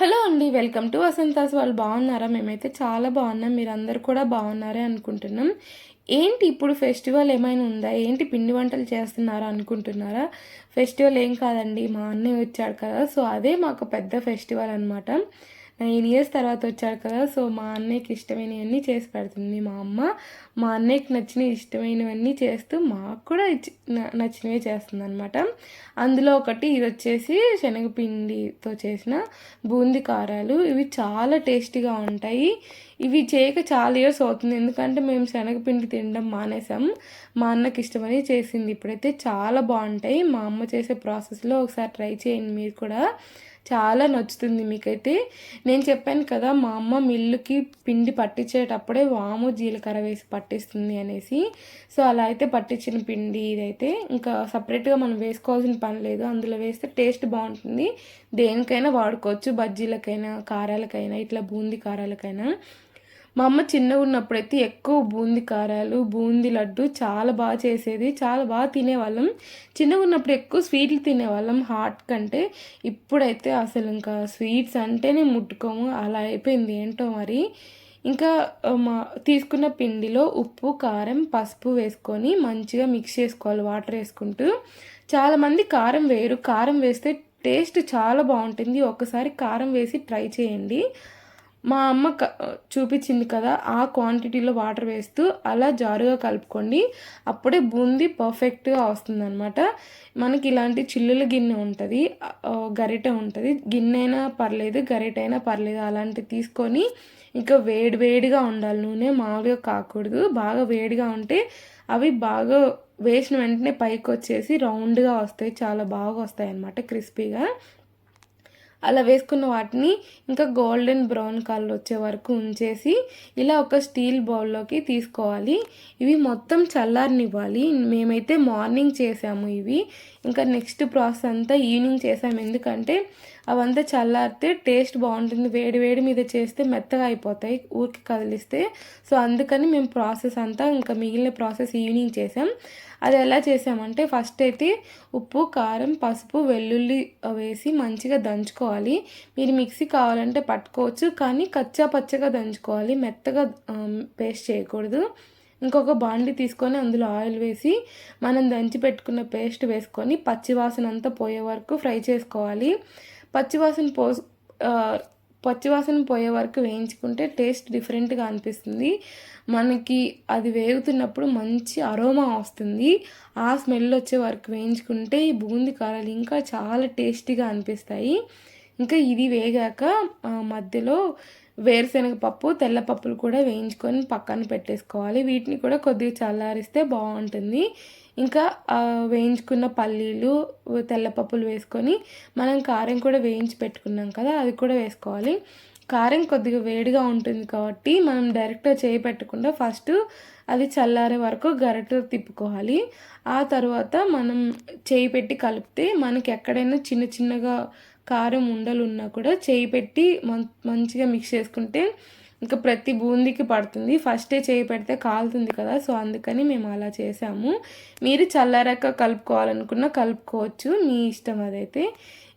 Hello అండి welcome to Vasantha's. వాళ్ళు బాగున్నారా? మేమైతే చాలా బాగున్నాం. మీరందరూ కూడా బాగున్నారే అనుకుంటున్నాం. ఏంటి ఇప్పుడు ఫెస్టివల్ ఏమైనా ఉందా? ఏంటి పిండి వంటలు చేస్తున్నారా అనుకుంటున్నారా? ఫెస్టివల్ ఏం కాదండి మా అన్నయ్య వచ్చాడు కదా. సో అదే మాకు పెద్ద ఫెస్టివల్ అనమాట నైన్ ఇయర్స్ తర్వాత వచ్చారు కదా సో మా అన్నయ్యకి ఇష్టమైనవన్నీ చేసి పెడుతుంది. మా అమ్మ మా అన్నయ్యకి నచ్చిన ఇష్టమైనవన్నీ చేస్తూ మాకు కూడా నచ్చినవే చేస్తుంది అనమాట అందులో ఒకటి ఇది వచ్చేసి శనగపిండితో చేసిన బూందీ కారాలు. ఇవి చాలా టేస్టీగా ఉంటాయి. ఇవి చేయక చాలా ఇయర్స్ అవుతుంది. ఎందుకంటే మేము శనగపిండి తినడం మానేసాం. మా అన్నకి ఇష్టమని చేసింది. ఇప్పుడైతే చాలా బాగుంటాయి. మా అమ్మ చేసే ప్రాసెస్లో ఒకసారి ట్రై చేయండి మీరు కూడా. చాలా నచ్చుతుంది మీకైతే. నేను చెప్పాను కదా మా అమ్మ మిల్లుకి పిండి పట్టించేటప్పుడే వాము జీలకర్ర వేసి పట్టిస్తుంది అనేసి. సో అలా అయితే పట్టించిన పిండి ఇదైతే. ఇంకా సపరేట్గా మనం వేసుకోవాల్సిన పని లేదు. అందులో వేస్తే టేస్ట్ బాగుంటుంది. దేనికైనా వాడుకోవచ్చు. బజ్జీలకైనా కారాలకైనా ఇట్లా బూందీ కారాలకైనా. మా అమ్మ చిన్నగా ఉన్నప్పుడైతే ఎక్కువ బూందీ కారాలు బూందీ లడ్డు చాలా బాగా చేసేది. చాలా బాగా తినేవాళ్ళం. చిన్నగా ఉన్నప్పుడు ఎక్కువ స్వీట్లు తినేవాళ్ళం హాట్ కంటే. ఇప్పుడైతే అసలు ఇంకా స్వీట్స్ అంటేనే ముట్టుకోము. అలా అయిపోయింది ఏంటో మరి. ఇంకా మా తీసుకున్న పిండిలో ఉప్పు కారం పసుపు వేసుకొని మంచిగా మిక్స్ చేసుకోవాలి వాటర్ వేసుకుంటూ. చాలామంది కారం వేయరు. కారం వేస్తే టేస్ట్ చాలా బాగుంటుంది. ఒకసారి కారం వేసి ట్రై చేయండి. మా అమ్మ చూపించింది కదా ఆ క్వాంటిటీలో వాటర్ వేస్తూ అలా జారుగా కలుపుకోండి. అప్పుడే బూందీ పర్ఫెక్ట్గా వస్తుంది అనమాట మనకి ఇలాంటి చిల్లుల గిన్నె ఉంటుంది గరిటె ఉంటుంది. గిన్నె అయినా పర్లేదు గరిటె అయినా పర్లేదు అలాంటివి తీసుకొని ఇంకా వేడి వేడిగా ఉండాలి. నూనె మామూలుగా కాకూడదు. బాగా వేడిగా ఉంటే అవి బాగా వేసిన వెంటనే పైకి వచ్చేసి రౌండ్గా వస్తాయి చాలా బాగా వస్తాయి అన్నమాట క్రిస్పీగా. అలా వేసుకున్న వాటిని ఇంకా గోల్డెన్ బ్రౌన్ కలర్ వచ్చే వరకు ఉంచేసి ఇలా ఒక స్టీల్ బౌల్లోకి తీసుకోవాలి. ఇవి మొత్తం చల్లారనివ్వాలి. మేమైతే మార్నింగ్ చేసాము ఇవి. ఇంకా నెక్స్ట్ ప్రాసెస్ అంతా ఈవినింగ్ చేసాము. ఎందుకంటే అవంతా చల్లారితే టేస్ట్ బాగుంటుంది. వేడి వేడి మీద చేస్తే మెత్తగా అయిపోతాయి. ఊరికి కదిలిస్తే. సో అందుకని మేము ప్రాసెస్ అంతా ఇంకా మిగిలిన ప్రాసెస్ ఈవినింగ్ చేసాం. అది ఎలా చేసామంటే ఫస్ట్ అయితే ఉప్పు కారం పసుపు వెల్లుల్లి వేసి మంచిగా దంచుకోవాలి. మీరు మిక్సీ కావాలంటే పట్టుకోవచ్చు కానీ కచ్చా పచ్చగా దంచుకోవాలి. మెత్తగా పేస్ట్ చేయకూడదు. ఇంకొక బాండి తీసుకొని అందులో ఆయిల్ వేసి మనం దంచి పెట్టుకున్న పేస్ట్ వేసుకొని పచ్చివాసన అంతా పోయే వరకు ఫ్రై చేసుకోవాలి. పచ్చివాసన పో పచ్చివాసన పోయే వరకు వేయించుకుంటే టేస్ట్ డిఫరెంట్గా అనిపిస్తుంది. మనకి అది వేగుతున్నప్పుడు మంచి అరోమా వస్తుంది. ఆ స్మెల్ వచ్చే వరకు వేయించుకుంటే ఈ బూంది కారాలు ఇంకా చాలా టేస్టీగా అనిపిస్తాయి. ఇంకా ఇది వేగాక మధ్యలో వేరుశనగ పప్పు తెల్లపప్పులు కూడా వేయించుకొని పక్కన పెట్టేసుకోవాలి. వీటిని కూడా కొద్దిగా చల్లారిస్తే బాగుంటుంది. ఇంకా వేయించుకున్న పల్లీలు తెల్లపప్పులు వేసుకొని మనం కారం కూడా వేయించి పెట్టుకున్నాం కదా అది కూడా వేసుకోవాలి. కారం కొద్దిగా వేడిగా ఉంటుంది కాబట్టి మనం డైరెక్ట్గా చేయి పెట్టకుండా ఫస్ట్ అది చల్లారే వరకు గరట తిప్పుకోవాలి. ఆ తర్వాత మనం చేయి పెట్టి కలిపితే మనకి ఎక్కడైనా చిన్న చిన్నగా కారం ఉండలు ఉన్నా కూడా చేయి పెట్టి మంచిగా మిక్స్ చేసుకుంటే ఇంకా ప్రతి బూందీకి పడుతుంది. ఫస్టే చేయి పెడితే కాలుతుంది కదా సో అందుకని మేము అలా చేసాము. మీరు చల్లారాక కలుపుకోవాలనుకున్నా కలుపుకోవచ్చు మీ ఇష్టం అదైతే.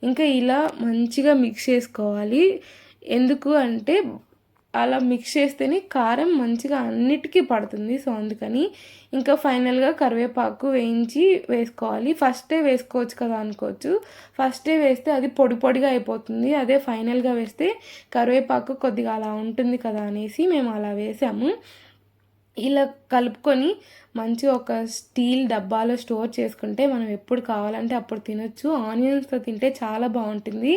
ఇంకా ఇలా మంచిగా మిక్స్ చేసుకోవాలి. ఎందుకు అంటే అలా మిక్స్ చేస్తేనే కారం మంచిగా అన్నిటికీ పడుతుంది. సో అందుకని ఇంకా ఫైనల్గా కరివేపాకు వేయించి వేసుకోవాలి. ఫస్టే వేసుకోవచ్చు కదా అనుకోవచ్చు. ఫస్టే వేస్తే అది పొడి పొడిగా అయిపోతుంది. అదే ఫైనల్గా వేస్తే కరివేపాకు కొద్దిగా అలా ఉంటుంది కదా అనేసి మేము అలా వేసాము. ఇలా కలుపుకొని మంచి ఒక స్టీల్ డబ్బాలో స్టోర్ చేసుకుంటే మనం ఎప్పుడు కావాలంటే అప్పుడు తినొచ్చు. ఆనియన్స్తో తింటే చాలా బాగుంటుంది.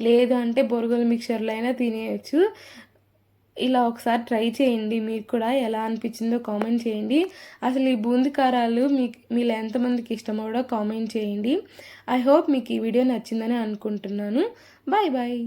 లేదు అంటే బొరుగుల మిక్చర్లో అయినా తినేయచ్చు. ఇలా ఒకసారి ట్రై చేయండి. మీకు కూడా ఎలా అనిపించిందో కామెంట్ చేయండి. అసలు ఈ బూంది కారాలు మీకు మీలో ఎంతమందికి ఇష్టమో కూడా కామెంట్ చేయండి. ఐ హోప్ మీకు ఈ వీడియో నచ్చిందని అనుకుంటున్నాను. Bye bye.